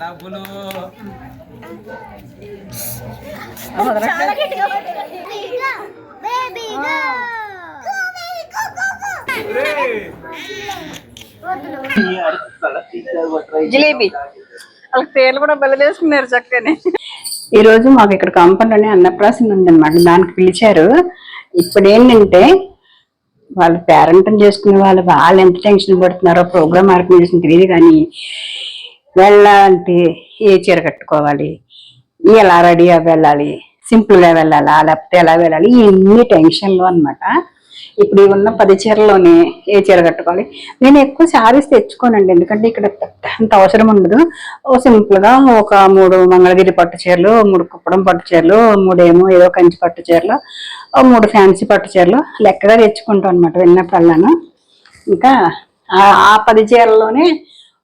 డబ్బులు జిలేబీ. వాళ్ళకి పేర్లు కూడా బెల్లదేసుకున్నారు చక్కని. ఈ రోజు మాకు ఇక్కడ కాంపౌండ్లోనే అన్నప్రాసన ఉందన్నమాట. దానికి పిలిచారు. ఇప్పుడు ఏంటంటే వాళ్ళు పేరెంట్ చేసుకునే వాళ్ళు వాళ్ళు ఎంత టెన్షన్ పడుతున్నారో ప్రోగ్రామ్ ఆర్గనైజేషన్ తెలియదు కానీ వెళ్ళాలంటే ఏ చీర కట్టుకోవాలి? ఎలా రెడీగా వెళ్ళాలి? సింపుల్గా వెళ్ళాలా? లేకపోతే ఎలా వెళ్ళాలి? ఇన్ని టెన్షన్లు అనమాట ఇప్పుడు ఉన్న పది చీరలోనే ఏ చీర కట్టుకోవాలి? నేను ఎక్కువ శారీస్ తెచ్చుకోనండి. ఎందుకంటే ఇక్కడ అంత అవసరం ఉండదు. ఓ సింపుల్గా ఒక మూడు మంగళగిరి పట్టు చీరలు మూడు కుప్పడం పట్టు చీరలు మూడేమో ఏదో కంచి పట్టు చీరలు మూడు ఫ్యాన్సీ పట్టు చీరలు లెక్కగా తెచ్చుకుంటాం అనమాట వెళ్ళినప్పుడల్లాను. ఇంకా ఆ పది చీరల్లోనే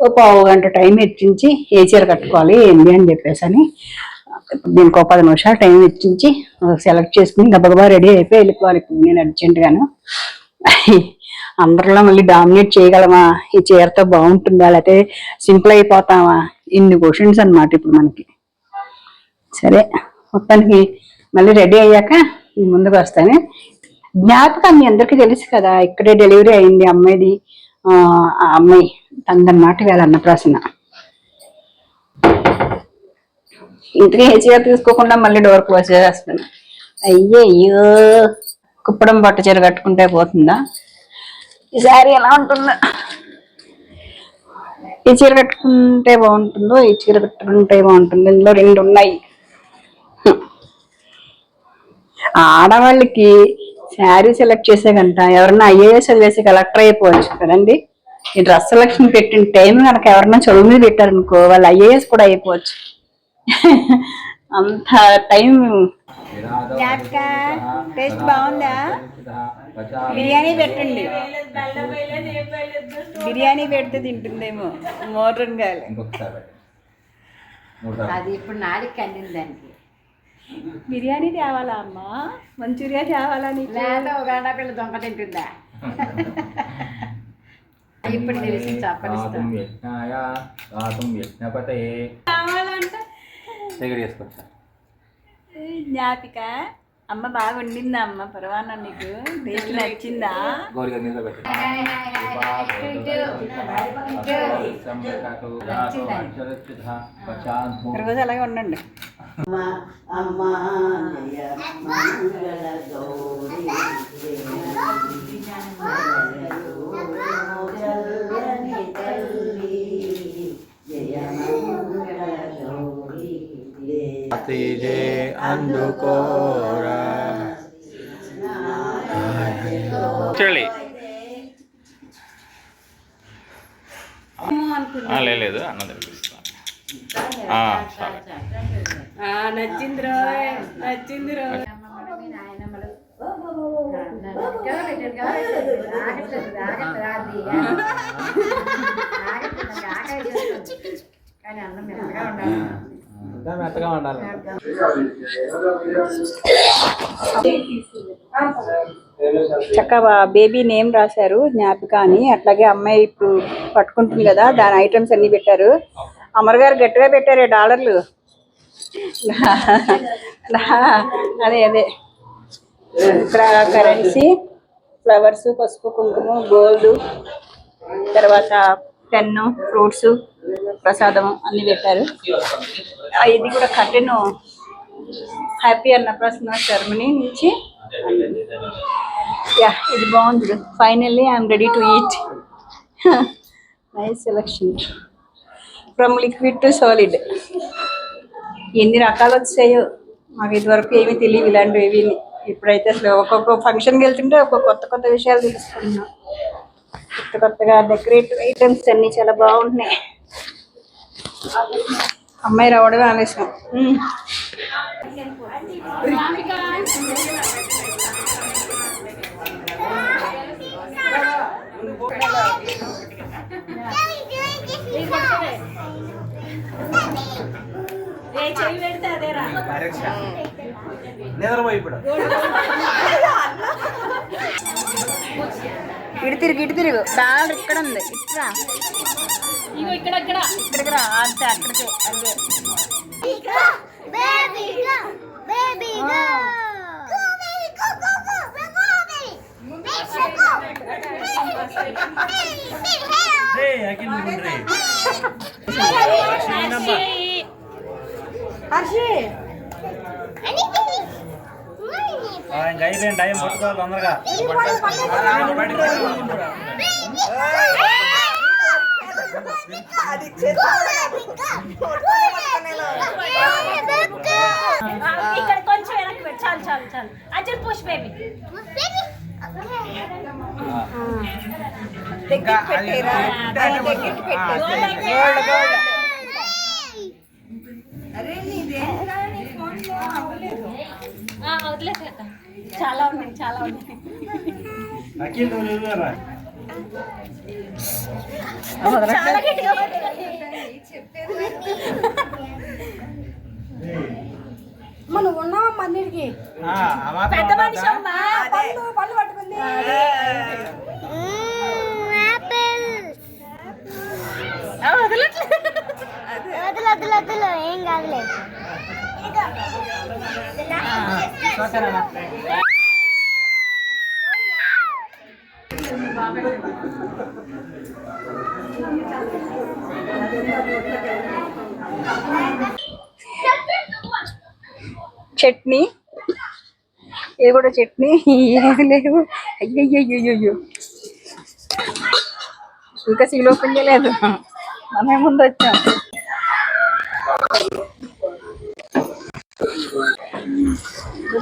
ఓ పావు గంట టైం ఇచ్చించి ఏ చీర కట్టుకోవాలి ఏంటి అని చెప్పేసి అని దీనికి ఒక పది నిమిషాలు టైం ఇచ్చించి సెలెక్ట్ చేసుకుని గబగబా రెడీ అయిపోయి వెళ్ళిపోవాలి. ఇప్పుడు నేను అర్జెంటుగాను. అందరిలో మళ్ళీ డామినేట్ చేయగలమా? ఈ చీరతో బాగుంటుందా? లేకపోతే సింపుల్ అయిపోతామా? ఇన్ని క్వశ్చన్స్ అనమాట ఇప్పుడు మనకి. సరే మొత్తానికి మళ్ళీ రెడీ అయ్యాక ముందుకు వస్తాను. జ్ఞాపకం మీ అందరికీ తెలుసు కదా ఇక్కడే డెలివరీ అయింది అమ్మాయిది. ఆ అమ్మాయి. అందన్నమాట వేళ అన్నప్రాసన ఇంతకీ ఏ చీర తీసుకోకుండా మళ్ళీ డోర్ క్లోజ్ చేసేస్తాను అయ్యయ్యో కుప్పడం పట్టు చీర కట్టుకుంటే పోతుందా? ఈ ఎలా ఉంటుందా? ఈ చీర కట్టుకుంటే బాగుంటుందో ఈ చీర కట్టుకుంటే బాగుంటుందో ఇందులో రెండు ఉన్నాయి. ఆడవాళ్ళకి శారీ సెలెక్ట్ చేసే కంట ఎవరన్నా ఐఏఎస్ చదివేసి కలెక్టర్ అయిపోవచ్చు కదండి. ఈ డ్రెస్ సెలక్షన్ పెట్టిన టైం కనుక ఎవరన్నా చదువు మీద పెట్టారనుకో వాళ్ళు ఐఏఎస్ కూడా అయిపోవచ్చు. అంత టైం టేస్ట్ బాగుందా? బిర్యానీ పెట్టండి. బిర్యానీ పెడితే తింటుందేమో. మూడు సార్లు. అది ఇప్పుడు నాలుగు కండింది దానికి. బిర్యానీ తేవాలా అమ్మా? మంచూరియా తేవాలా నీకు? లేదా ఒక గంట పిల్ల దొంగ తింటుందా? ఇప్పుడు తెలిసి యజ్ఞాయ యజ్ఞపతయే దగ్గర జ్ఞాపిక అమ్మ బాగా వండిందా అమ్మ పర్వానా నీకు టేస్ట్ నచ్చిందా పెట్టు రోజు అలాగే ఉండండి అందుకోరా లేదు అన్నది సరే నచ్చింది రో నచ్చింది రో కానీ అన్నం మెత్తగా ఉండాలి. ఇంకా మెత్తగా ఉండాలి. చక్కగా బేబీ నేమ్ రాశారు జ్ఞాపిక అని. అట్లాగే అమ్మాయి ఇప్పుడు పట్టుకుంటుంది కదా దాని ఐటమ్స్ అన్ని పెట్టారు. అమర్ గారు గట్టిగా పెట్టారే డాలర్లు. అదే అదే. ఇక్కడ కరెన్సీ ఫ్లవర్స్ పసుపు కుంకుమ గోల్డ్ తర్వాత పెన్ను ఫ్రూట్స్ ప్రసాదం అన్ని పెట్టారు. ఇది కూడా కట్టెను హ్యాపీ అన్న ప్రశ్న జర్మనీ నుంచి. యా ఇది బాగుంది finally I'm ready to eat nice selection from liquid to solid ఎన్ని రకాలు వచ్చాయో మాకు ఇదివరకు ఏమీ తెలియదు ఇలాంటివి ఏవి ఇప్పుడైతే అసలు ఒక్కొక్క ఫంక్షన్కి వెళ్తుంటే ఒక్కొక్క కొత్త కొత్త విషయాలు తెలుసుకున్నాం కొత్త కొత్తగా డెకరేటివ్ ఐటమ్స్ అన్నీ చాలా బాగుంటున్నాయి. అమ్మాయి రావడమే మ్మ్. నిద్రపోయి ఇప్పుడు. ఇటు తిరుగు ఇటు తిరుగు డాలర్ ఇక్కడ ఉంది ఇట్రా ఇక్కడ ఇక్కడ ఇక్కడికి రా అంతే అక్కడికి అదే Baby, Money. అయిపోయింది టైం పట్టుకోవాలి తొందరగా ఇక్కడ కొంచెం వెనక్కి పెట్టు చాలు చాలు చాలు అజల్ పుష్ బేబీ వదిలేదు కదా చాలా ఉన్నాయి చాలా ఉన్నాయి. అఖిల్ నువ్వు చూడరా చాలా గట్టిగా మనం ఉన్నామమ్మా అన్నిటికి? పెద్ద మనిషి అమ్మా. పళ్ళు పళ్ళు పట్టుకుంది. వదులు వదులు వదులు ఏం కాదులే. చట్నీ ఇది కూడా చట్నీ ఏమి లేవు అయ్యయ్యో ఇంకా సీల్ ఓపెన్ చేయలేదు మనమే ముందు వచ్చాం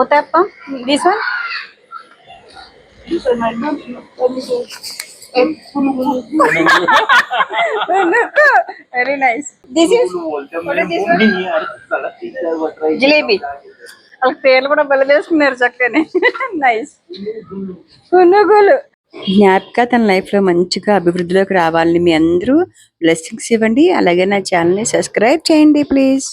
uttappam this one very nice. This is what is this one. Jalebi వాళ్ళ పేర్లు కూడా బల చేసుకున్నారు చక్కనే. నైస్ పునుగులు. జ్ఞాపిక తన లైఫ్లో మంచిగా అభివృద్ధిలోకి రావాలని మీ అందరూ బ్లెస్సింగ్స్ ఇవ్వండి. అలాగే నా ఛానల్ని సబ్స్క్రైబ్ చేయండి ప్లీజ్